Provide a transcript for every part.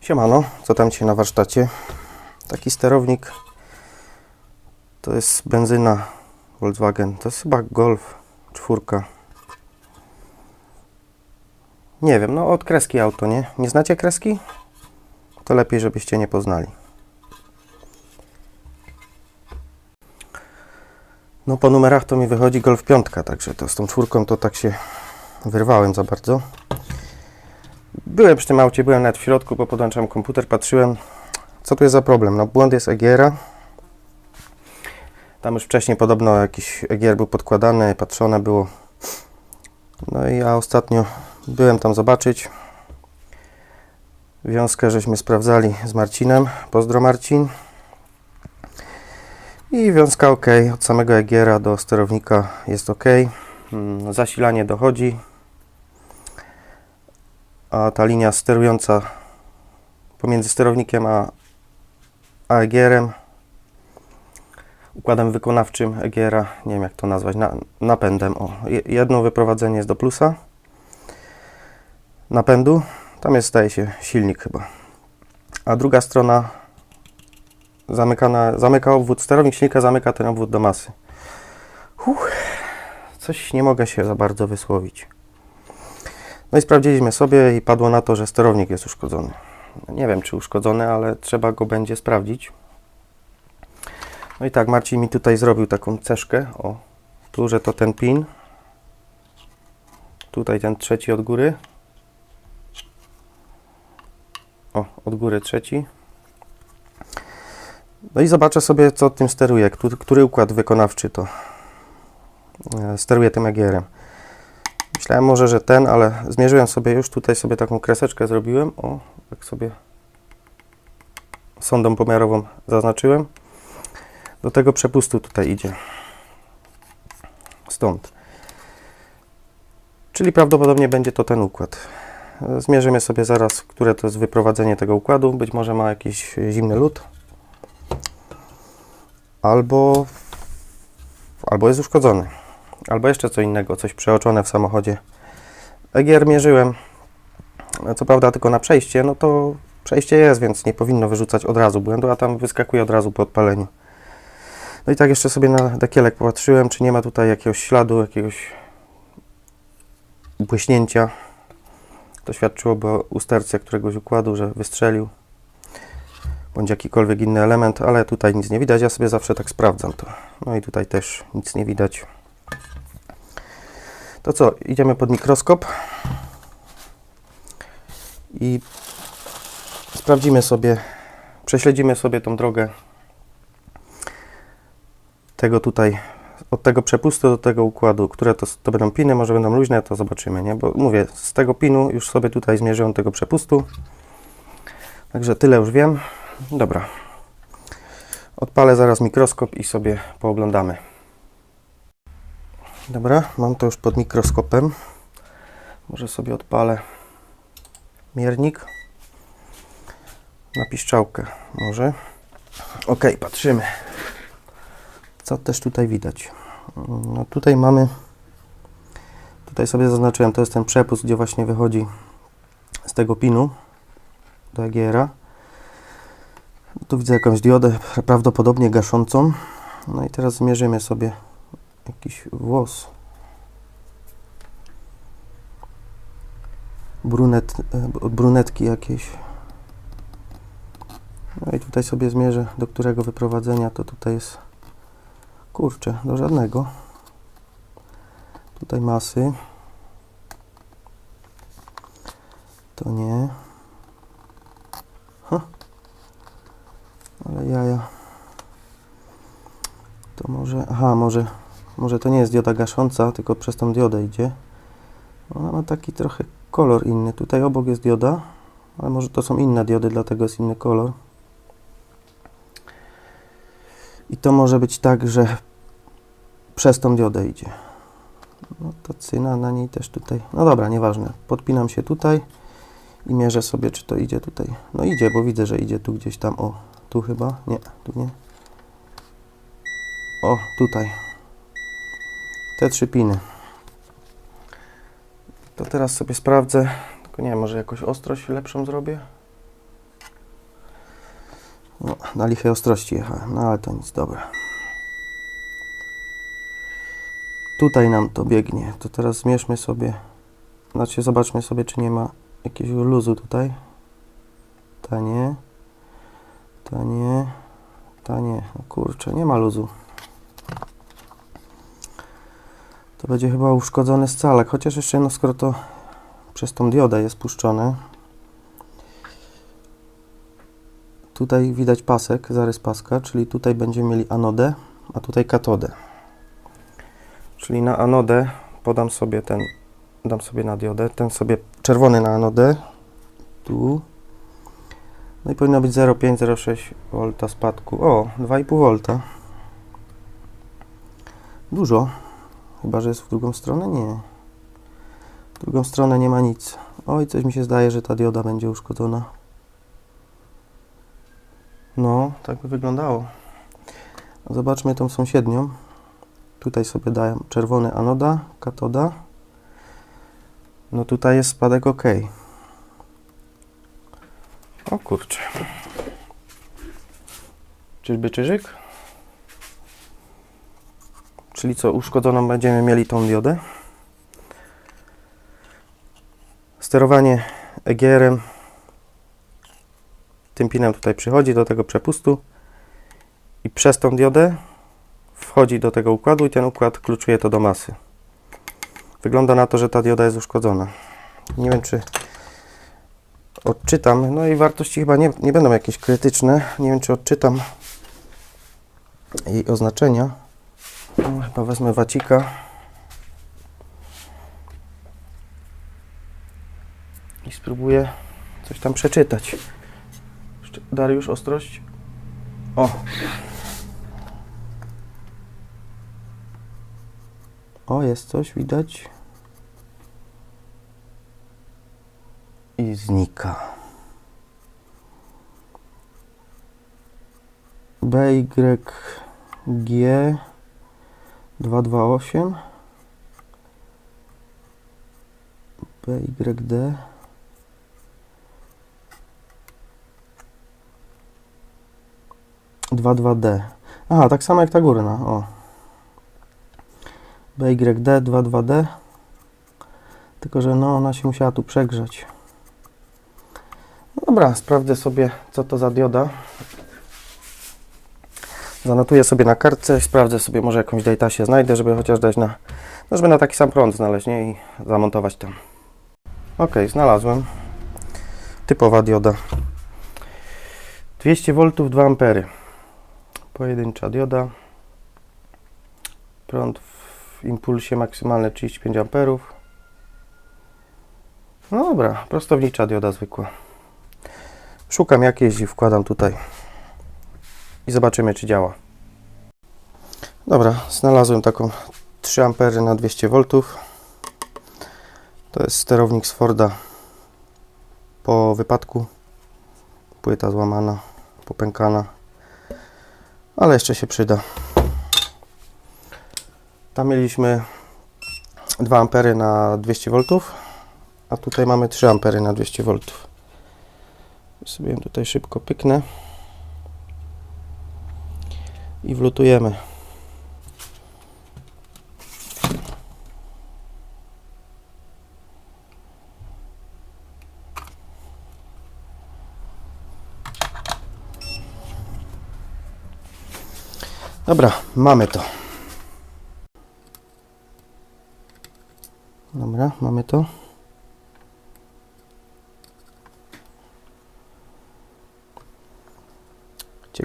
Siemano, co tam dzisiaj na warsztacie? Taki sterownik to jest benzyna Volkswagen. To jest chyba Golf czwórka. Nie wiem, no od kreski auto, nie? Nie znacie kreski? To lepiej, żebyście nie poznali. No po numerach to mi wychodzi Golf piątka, także to z tą czwórką to tak się wyrwałem za bardzo. Byłem przy tym aucie, byłem nawet w środku, bo podłączałem komputer, patrzyłem, co tu jest za problem. No błąd jest EGR-a. Tam już wcześniej podobno jakiś EGR był podkładany, patrzone było. No i ja ostatnio byłem tam zobaczyć. Wiązkę żeśmy sprawdzali z Marcinem. Pozdro Marcin. I wiązka ok, od samego EGR-a do sterownika jest ok. Mm, Zasilanie dochodzi, a ta linia sterująca pomiędzy sterownikiem a, a układem wykonawczym EGR-a, nie wiem jak to nazwać, na, napędem. O, je- jedno wyprowadzenie jest do plusa napędu, tam jest staje się silnik chyba, a druga strona zamykana, zamyka obwód, sterownik silnika zamyka ten obwód do masy. Coś nie mogę się za bardzo wysłowić. No i sprawdziliśmy sobie i padło na to, że sterownik jest uszkodzony. Nie wiem, czy uszkodzony, ale trzeba go będzie sprawdzić. No i tak, Marcin mi tutaj zrobił taką ceszkę. O, tu, że to ten pin. Tutaj ten trzeci od góry. O, od góry trzeci. No i zobaczę sobie, co tym steruje, który, układ wykonawczy to e, steruje tym EGR-em. Myślałem może, że ten, ale zmierzyłem sobie już, tutaj sobie taką kreseczkę zrobiłem. O, jak sobie sondą pomiarową zaznaczyłem. Do tego przepustu tutaj idzie. Stąd. Czyli prawdopodobnie będzie to ten układ. Zmierzymy sobie zaraz, które to jest wyprowadzenie tego układu. Być może ma jakiś zimny lód. Albo, albo jest uszkodzony. Albo jeszcze co innego, coś przeoczone w samochodzie. EGR mierzyłem. Co prawda tylko na przejście, no to przejście jest, więc nie powinno wyrzucać od razu błędu, a tam wyskakuje od razu po odpaleniu. No i tak jeszcze sobie na dekielek popatrzyłem, czy nie ma tutaj jakiegoś śladu, jakiegoś błyśnięcia. To świadczyłoby o usterce któregoś układu, że wystrzelił. Bądź jakikolwiek inny element, ale tutaj nic nie widać. Ja sobie zawsze tak sprawdzam to. No i tutaj też nic nie widać. To co, idziemy pod mikroskop i sprawdzimy sobie, prześledzimy sobie tą drogę tego tutaj, od tego przepustu do tego układu, które to, to będą piny, może będą luźne, to zobaczymy, nie? Bo mówię, z tego pinu już sobie tutaj zmierzyłem tego przepustu. Także tyle już wiem. Dobra. Odpalę zaraz mikroskop i sobie pooglądamy. Dobra, mam to już pod mikroskopem. Może sobie odpalę miernik na piszczałkę. Może. Ok, patrzymy. Co też tutaj widać? No tutaj mamy. Tutaj sobie zaznaczyłem, to jest ten przepust, gdzie właśnie wychodzi z tego pinu do EGR-a. Tu widzę jakąś diodę, prawdopodobnie gaszącą. No i teraz zmierzymy sobie jakiś włos. Brunet, e, od brunetki jakieś. No i tutaj sobie zmierzę, do którego wyprowadzenia to tutaj jest. Kurczę, do żadnego. Tutaj masy. To nie. Ha. Ale jaja. To może, aha, może, może to nie jest dioda gasząca, tylko przez tą diodę idzie. Ona ma taki trochę kolor inny. Tutaj obok jest dioda, ale może to są inne diody, dlatego jest inny kolor. I to może być tak, że przez tą diodę idzie. No to cyna na niej też tutaj. No dobra, nieważne. Podpinam się tutaj i mierzę sobie, czy to idzie tutaj. No idzie, bo widzę, że idzie tu gdzieś tam. O, tu chyba. Nie, tu nie. O, tutaj. Te trzy piny. To teraz sobie sprawdzę. Tylko nie wiem, może jakoś ostrość lepszą zrobię. No, na lichej ostrości jechałem, no ale to nic, dobra. Tutaj nam to biegnie, to teraz zmierzmy sobie, znaczy zobaczmy sobie, czy nie ma jakiegoś luzu tutaj. Ta nie, ta nie, ta nie, no kurczę, nie ma luzu. Będzie chyba uszkodzony scalek, chociaż jeszcze no skoro to przez tą diodę jest puszczone. Tutaj widać pasek, zarys paska, czyli tutaj będziemy mieli anodę, a tutaj katodę. Czyli na anodę podam sobie ten, dam sobie na diodę, ten sobie czerwony na anodę, tu. No i powinno być 0,5-0,6 V spadku. O, 2,5 V. Dużo. Chyba, że jest w drugą stronę? Nie. W drugą stronę nie ma nic. Oj, coś mi się zdaje, że ta dioda będzie uszkodzona. No, tak by wyglądało. Zobaczmy tą sąsiednią. Tutaj sobie daję czerwony anoda, katoda. No tutaj jest spadek ok. O kurczę. Czyżby czyżyk? Czyli co, uszkodzoną będziemy mieli tą diodę. Sterowanie EGR-em tym pinem tutaj przychodzi do tego przepustu i przez tą diodę wchodzi do tego układu i ten układ kluczuje to do masy. Wygląda na to, że ta dioda jest uszkodzona. Nie wiem, czy odczytam. No i wartości chyba nie, nie będą jakieś krytyczne. Nie wiem, czy odczytam jej oznaczenia. No, chyba wezmę wacika. I spróbuję coś tam przeczytać. Dariusz, ostrość. O! O, jest coś, widać. I znika. BYG 228 BYD dwa dwa D. Aha, tak samo jak ta górna. O. BYD 22D. Tylko, że no ona się musiała tu przegrzać. No Dobra, sprawdzę sobie, co to za dioda. Zanotuję sobie na kartce, sprawdzę sobie, może jakąś datasię znajdę, żeby chociaż dać na, no żeby na taki sam prąd znaleźć, nie? I zamontować tam. Ok, znalazłem. Typowa dioda. 200 V 2 A. Pojedyncza dioda. Prąd w impulsie maksymalny 35 A. No dobra, prostownicza dioda zwykła. Szukam jakiejś i wkładam tutaj. I zobaczymy, czy działa. Dobra, znalazłem taką 3 A na 200 V. To jest sterownik z Forda po wypadku. Płyta złamana, popękana, ale jeszcze się przyda. Tam mieliśmy 2 A na 200 V, a tutaj mamy 3 A na 200 V. Sobie tutaj szybko pyknę i wlutujemy. Dobra, mamy to. Dobra, mamy to.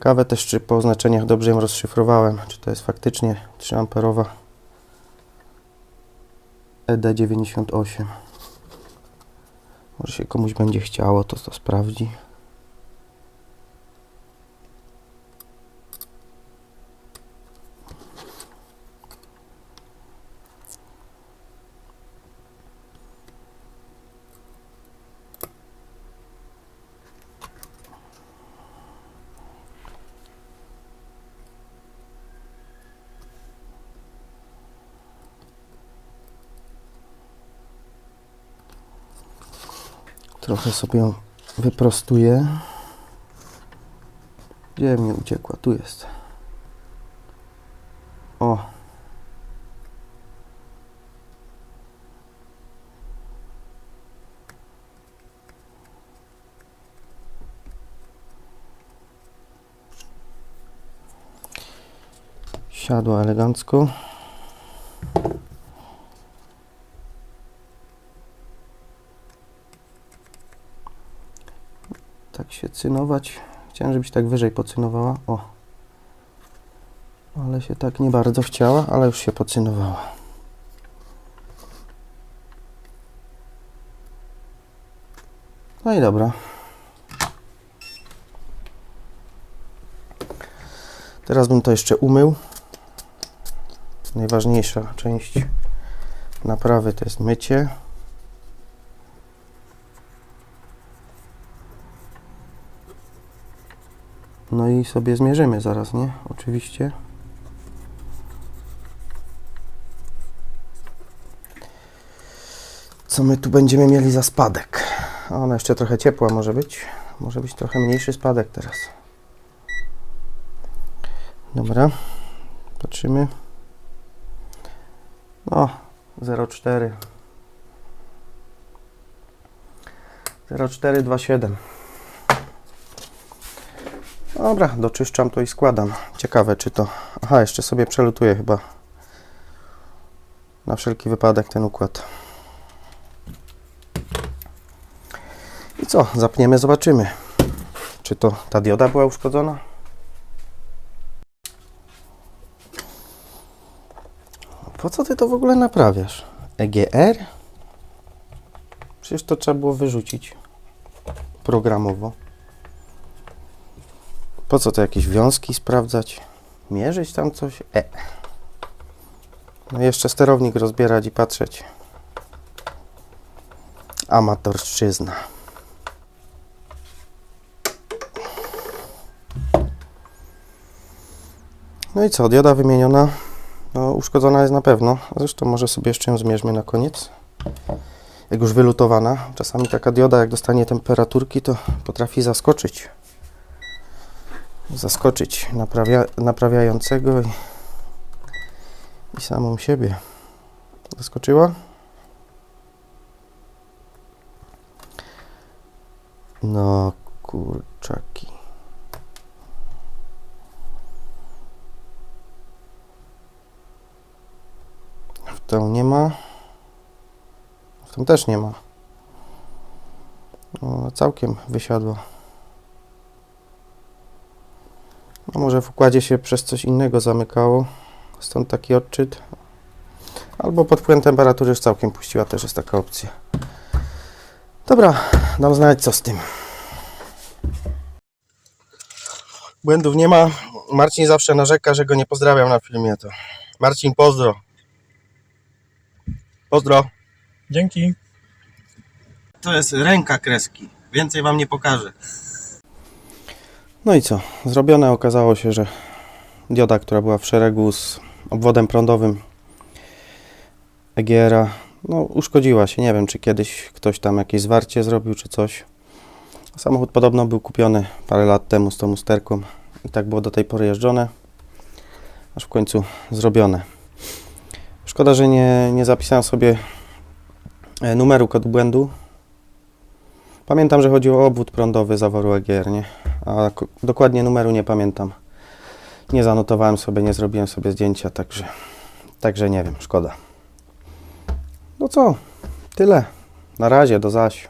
Ciekawe też, czy po oznaczeniach dobrze ją rozszyfrowałem. Czy to jest faktycznie 3 amperowa E ED98. Może się komuś będzie chciało, to to sprawdzi. Trochę sobie ją wyprostuję. Gdzie mi uciekła? Tu jest. O. Siadła elegancko. Tak się cynować. Chciałem, żebyś tak wyżej pocynowała. O. Ale się tak nie bardzo chciała, ale już się pocynowała. No i dobra. Teraz bym to jeszcze umył. Najważniejsza część naprawy to jest mycie. No i sobie zmierzymy zaraz, nie? Oczywiście. Co my tu będziemy mieli za spadek? A Ona jeszcze trochę ciepła może być. Może być trochę mniejszy spadek teraz. Dobra. Patrzymy. No, 0,4. 0,427. Dobra, doczyszczam to i składam. Ciekawe, czy to. Aha, jeszcze sobie przelutuję chyba. Na wszelki wypadek ten układ. I co? Zapniemy, zobaczymy. Czy to ta dioda była uszkodzona? Po co ty to w ogóle naprawiasz? EGR? Przecież to trzeba było wyrzucić programowo. Po co to jakieś wiązki sprawdzać? Mierzyć tam coś? E. No jeszcze sterownik rozbierać i patrzeć. Amatorszczyzna. No i co? Dioda wymieniona. No, uszkodzona jest na pewno. Zresztą może sobie jeszcze ją zmierzmy na koniec. Jak już wylutowana. Czasami taka dioda, jak dostanie temperaturki, to potrafi zaskoczyć zaskoczyć naprawia, naprawiającego i, i samą siebie. Zaskoczyła? No kurczaki. W tą nie ma. W tą też nie ma. No, całkiem wysiadła. Może w układzie się przez coś innego zamykało, stąd taki odczyt. Albo pod wpływem temperatury już całkiem puściła, też jest taka opcja. Dobra, dam znać co z tym. Błędów nie ma. Marcin zawsze narzeka, że go nie pozdrawiam na filmie. To Marcin, pozdro. Pozdro. Dzięki. To jest ręka kreski. Więcej wam nie pokażę. No i co? Zrobione okazało się, że dioda, która była w szeregu z obwodem prądowym EGR-a, no uszkodziła się. Nie wiem, czy kiedyś ktoś tam jakieś zwarcie zrobił, czy coś. Samochód podobno był kupiony parę lat temu z tą usterką i tak było do tej pory jeżdżone, aż w końcu zrobione. Szkoda, że nie, nie zapisałem sobie e, numeru kodu błędu. Pamiętam, że chodziło o obwód prądowy zaworu EGR, nie? A dokładnie numeru nie pamiętam. Nie zanotowałem sobie, nie zrobiłem sobie zdjęcia, także, także nie wiem, szkoda. No co, tyle. Na razie, do zaś.